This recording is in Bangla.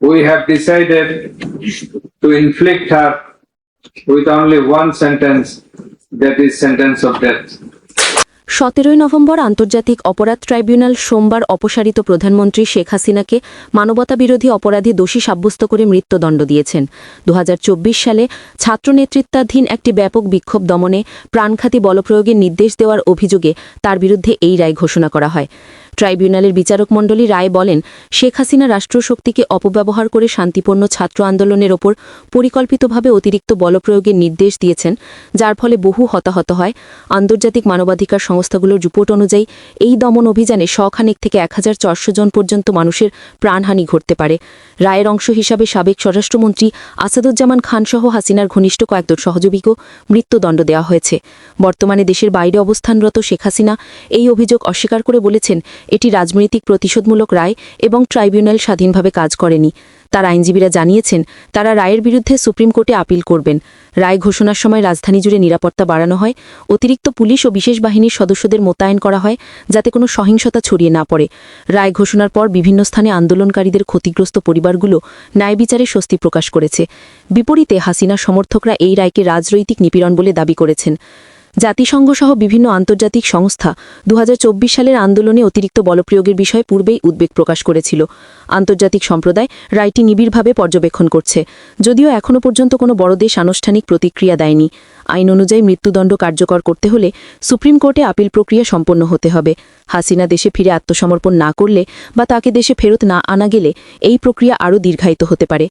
we have decided to inflict her with only one sentence, that is sentence of death. সতেরোই নভেম্বর আন্তর্জাতিক অপরাধ ট্রাইব্যুনাল সোমবার অপসারিত প্রধানমন্ত্রী শেখ হাসিনাকে মানবতাবিরোধী অপরাধে দোষী সাব্যস্ত করে মৃত্যুদণ্ড দিয়েছেন দু হাজার চব্বিশ সালে ছাত্র নেতৃত্বাধীন একটি ব্যাপক বিক্ষোভ দমনে প্রাণঘাতী বলপ্রয়োগের নির্দেশ দেওয়ার অভিযোগে তার বিরুদ্ধে এই রায় ঘোষণা করা হয় ট্রাইব্যুনালের বিচারক মণ্ডলী রায় বলেন, শেখ হাসিনা রাষ্ট্রশক্তিকে অপব্যবহার করে শান্তিপূর্ণ ছাত্র আন্দোলনের ওপর পরিকল্পিতভাবে অতিরিক্ত বলপ্রয়োগের নির্দেশ দিয়েছেন, যার ফলে বহু হতাহত হয়। আন্তর্জাতিক মানবাধিকার সংস্থাগুলোর রিপোর্ট অনুযায়ী, এই দমন অভিযানে শখানেক থেকে এক হাজার চারশো জন পর্যন্ত মানুষের প্রাণহানি ঘটতে পারে। রায়ের অংশ হিসাবে সাবেক স্বরাষ্ট্রমন্ত্রী আসাদুজ্জামান খানসহ হাসিনার ঘনিষ্ঠ কয়েকজন সহযোগীকেও মৃত্যুদণ্ড দেওয়া হয়েছে। বর্তমানে দেশের বাইরে অবস্থানরত শেখ হাসিনা এই অভিযোগ অস্বীকার করে বলেছেন এটি রাজনৈতিক প্রতিশোধমূলক রায় এবং ট্রাইব্যুনাল স্বাধীনভাবে কাজ করেনি। তার আইনজীবীরা জানিয়েছেন, তারা রায়ের বিরুদ্ধে সুপ্রিম কোর্টে আপিল করবেন। রায় ঘোষণার সময় রাজধানী জুড়ে নিরাপত্তা বাড়ানো হয়, অতিরিক্ত পুলিশ ও বিশেষ বাহিনীর সদস্যদের মোতায়েন করা হয় যাতে কোনো সহিংসতা ছড়িয়ে না পড়ে। রায় ঘোষণার পর বিভিন্ন স্থানে আন্দোলনকারীদের ক্ষতিগ্রস্ত পরিবারগুলো ন্যায় বিচারে স্বস্তি প্রকাশ করেছে। বিপরীতে হাসিনা সমর্থকরা এই রায়কে রাজনৈতিক নিপীড়ন বলে দাবি করেছেন। জাতিসংঘ সহ বিভিন্ন আন্তর্জাতিক সংস্থা দু হাজার চব্বিশ সালের আন্দোলনে অতিরিক্ত বলপ্রয়োগের বিষয়ে পূর্বেই উদ্বেগ প্রকাশ করেছিল। আন্তর্জাতিক সম্প্রদায় রায়টি নিবিড়ভাবে পর্যবেক্ষণ করছে। যদিও এখনও পর্যন্ত কোনো বড় দেশ আনুষ্ঠানিক প্রতিক্রিয়া দেয়নি। আইন অনুযায়ী মৃত্যুদণ্ড কার্যকর করতে হলে সুপ্রিম কোর্টে আপিল প্রক্রিয়া সম্পন্ন হতে হবে। হাসিনা দেশে ফিরে আত্মসমর্পণ না করলে বা তাকে দেশে ফেরত না আনা গেলে এই প্রক্রিয়া আরও দীর্ঘায়িত হতে পারে।